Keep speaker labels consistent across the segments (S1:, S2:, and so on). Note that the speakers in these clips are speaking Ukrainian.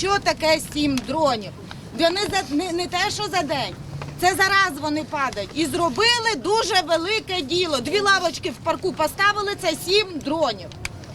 S1: що таке сім дронів. Вони за не, не те, що за день. Це зараз вони падають. І зробили дуже велике діло. Дві лавочки в парку поставили, це сім дронів.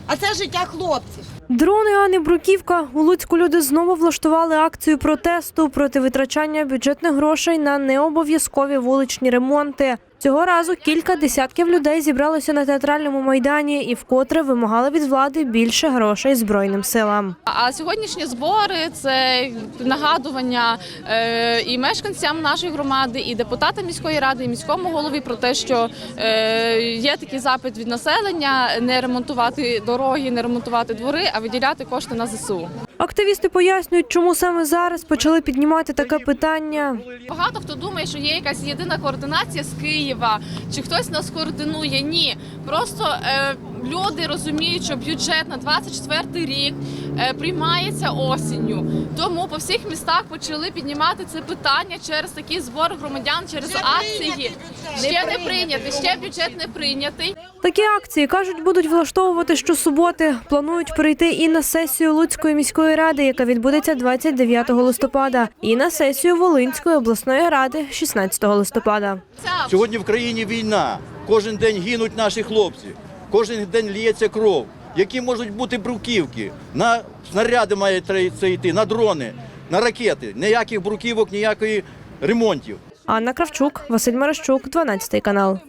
S1: А це життя хлопців.
S2: Дрони Ани Бруківка у Луцьку люди знову влаштували акцію протесту проти витрачання бюджетних грошей на необов'язкові вуличні ремонти. Цього разу кілька десятків людей зібралося на театральному майдані і вкотре вимагали від влади більше грошей збройним силам.
S3: А сьогоднішні збори це нагадування е, і мешканцям нашої громади, і депутатам міської ради, і міському голові про те, що е, є такий запит від населення не ремонтувати дороги, не ремонтувати двори, а виділяти кошти на ЗСУ.
S2: Активісти пояснюють, чому саме зараз почали піднімати таке питання.
S3: Багато хто думає, що є якась єдина координація з Києва, чи хтось нас координує. Ні, просто е, люди розуміють, що бюджет на 24 рік е, приймається осінню. Тому по всіх містах почали піднімати це питання через такі збори громадян, через акції. Ще не прийнятий, ще бюджет не прийнятий.
S2: Такі акції кажуть, будуть влаштовувати щосуботи. Планують перейти і на сесію Луцької міської ради, яка відбудеться 29 листопада, і на сесію Волинської обласної ради 16 листопада.
S4: Сьогодні в країні війна. Кожен день гинуть наші хлопці, кожен день ліється кров. Які можуть бути бруківки? На снаряди має це йти, на дрони, на ракети. Ніяких бруківок, ніякої ремонтів.
S2: Анна Кравчук, Василь Марощук, 12 канал.